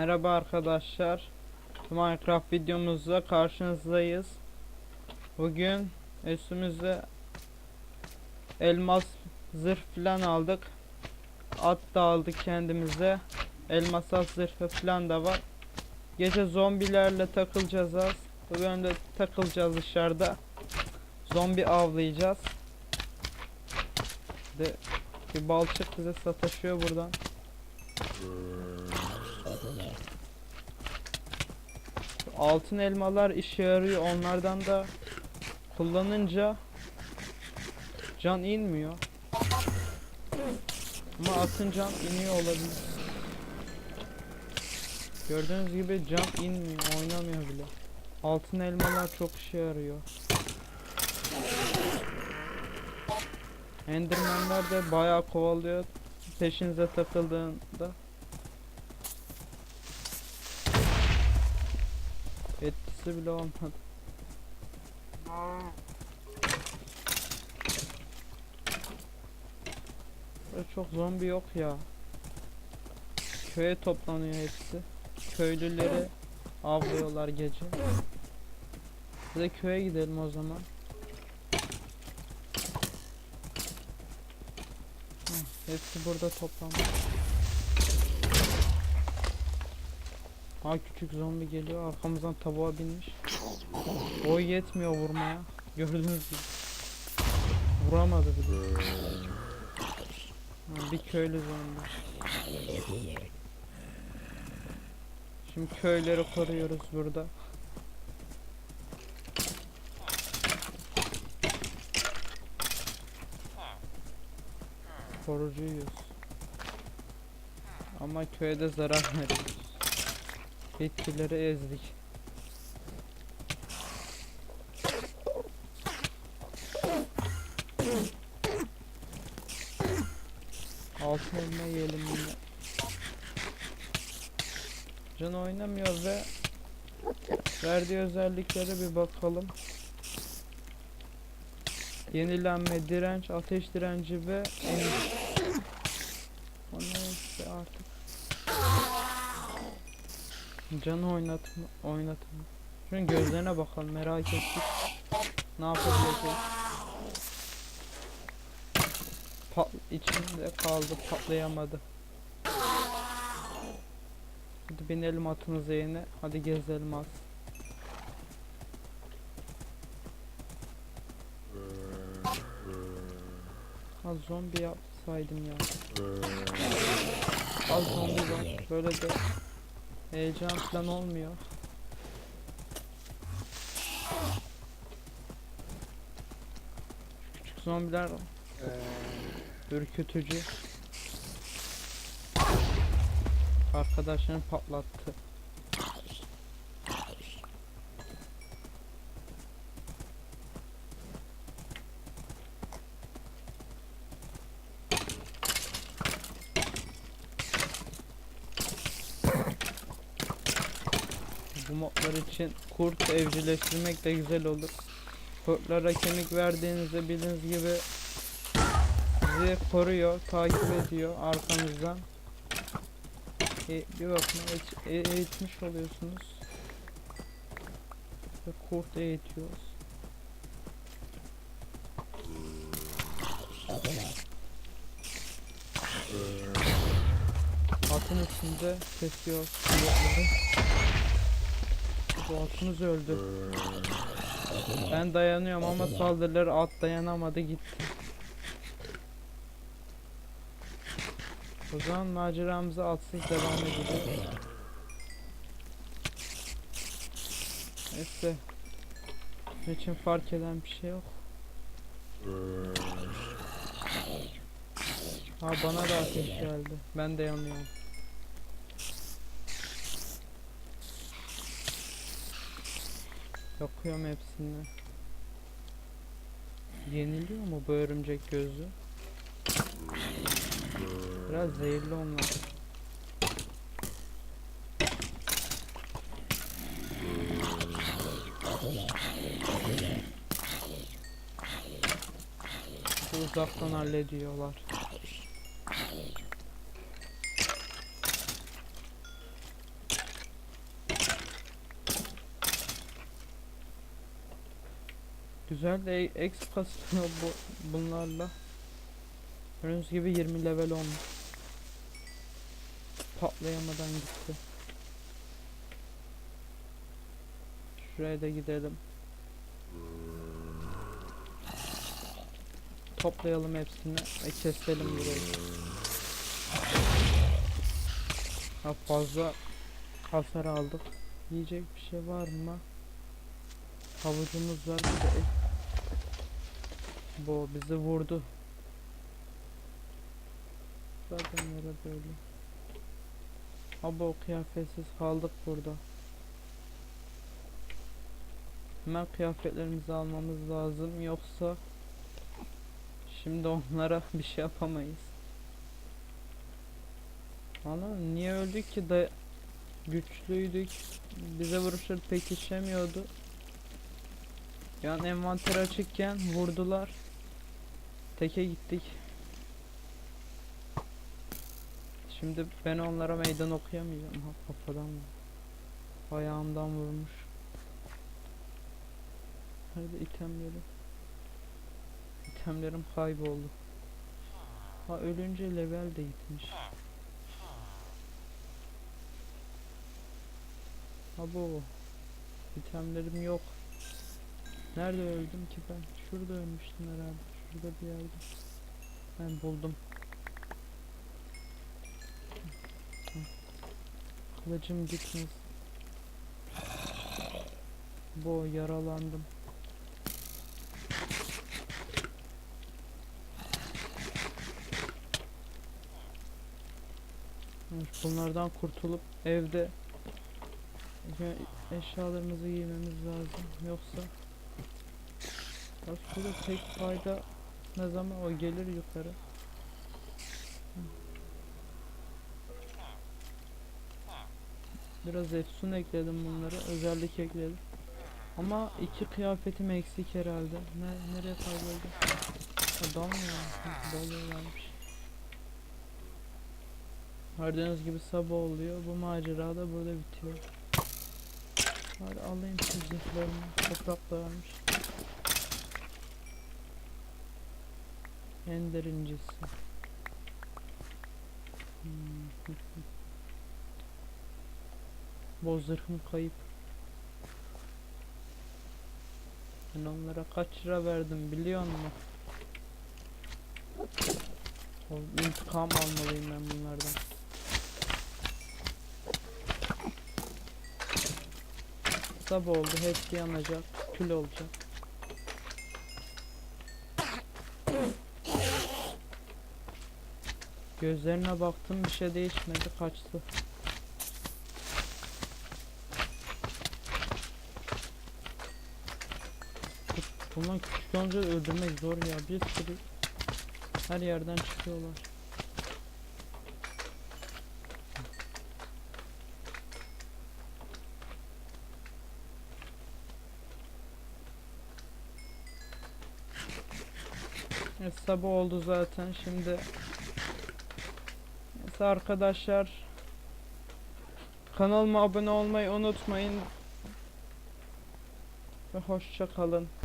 Merhaba arkadaşlar. Minecraft videomuzda karşınızdayız. Bugün üstümüzde elmas zırh falan aldık. At da aldık kendimize. Elmas at zırhı falan da var. Gece zombilerle takılacağız az. Bugün de takılacağız dışarıda. Zombi avlayacağız. De bir balçık bize sataşıyor buradan. Altın elmalar işe yarıyor. Onlardan da kullanınca can inmiyor. Ama atın can iniyor olabilir. Gördüğünüz gibi can inmiyor, oynamıyor bile. Altın elmalar çok işe yarıyor. Endermanler de bayağı kovalıyor peşinize takıldığında. Etkisi bile olmadı. Böyle çok zombi yok ya. Köye toplanıyor hepsi. Köylüleri avlıyorlar gece. Biz de köye gidelim o zaman. Hepsi burada toplanmış. Ha küçük zombi geliyor arkamızdan tavuğa binmiş. Boy yetmiyor vurmaya. Gördüğünüz gibi. Vuramadı. Ha, bir köylü zombi. Şimdi köyleri koruyoruz burada. Korucuyuz. Ama köye de zarar veriyoruz. Bitkileri ezdik. Altın elma yiyelim yine. Can oynamıyor ve verdiği özelliklere bir bakalım. Yenilenme, direnç, ateş direnci ve en o neyse artık. Canı oynatma, oynatma. Şunun gözlerine bakalım merak ettik. Ne yapabilecek? Pat içinde kaldı patlayamadı. Hadi binelim atımıza yine. Hadi gezelim az. Az zombi yapsaydım ya. Az zombi var. Böyle de heyecan falan olmuyor. Şu küçük zombiler ürkütücü. Arkadaşını patlattı. Bu modlar için kurt evcilleştirmek de güzel olur. Kurtlara kemik verdiğinizde bildiğiniz gibi sizi koruyor, takip ediyor arkanızdan. E, bir bakın e- eğitmiş oluyorsunuz. Ve kurt eğitiyoruz. Atın üstünde kesiyor atımız öldü. Ben dayanıyorum ama saldırıları at dayanamadı gitti. O zaman maceramıza atsız devam edeceğiz. Neyse. Bizim için fark eden bir şey yok. Ha bana da ateş geldi. Ben de yanıyorum. Yakıyorum hepsini. Yeniliyor mu bu örümcek gözü? Biraz zehirli onlar. Uzaktan hallediyorlar. Güzel de kasıyor bu bunlarla. Gördüğünüz gibi 20 level olmuş. Patlayamadan gitti. Şuraya da gidelim. Toplayalım hepsini ve keselim burayı. Ha fazla hasar aldık. Yiyecek bir şey var mı? Havucumuz var bir de. Bu bizi vurdu. Zaten yere böyle. Abo kıyafetsiz kaldık burada. Hemen kıyafetlerimizi almamız lazım yoksa şimdi onlara bir şey yapamayız. Anladın niye öldük ki da güçlüydük bize vuruşlar pekişemiyordu. Yani envanter açıkken vurdular. Teke gittik. Şimdi ben onlara meydan okuyamayacağım. Ha kafadan Ayağımdan vurmuş. Nerede itemlerim? İtemlerim kayboldu. Ha ölünce level de gitmiş. Abo. İtemlerim yok. Nerede öldüm ki ben? Şurada ölmüştüm herhalde. Şurada bir yerde. Ben buldum. Kılıcım gitmez. Bo yaralandım. Bunlardan kurtulup evde ya- eşyalarımızı giymemiz lazım. Yoksa aslında tek fayda ne zaman o gelir yukarı. Biraz efsun ekledim bunları. Özellik ekledim. Ama iki kıyafetim eksik herhalde. Ne, nereye kayboldu? Ha, dalmıyor. Hı, Dalıyorlarmış. Gördüğünüz gibi sabah oluyor. Bu macera da burada bitiyor. Hadi alayım şu. Toprak da varmış. Ender incisi. Hmm. Bu zırhım kayıp. Ben onlara kaç lira verdim biliyor musun? İntikam almalıyım ben bunlardan. Sabah oldu hepsi yanacak. Kül olacak. Gözlerine baktım bir şey değişmedi kaçtı. Bundan küçük olunca öldürmek zor ya bir sürü her yerden çıkıyorlar. Evet, sabah oldu zaten şimdi. Neyse arkadaşlar kanalıma abone olmayı unutmayın ve hoşça kalın.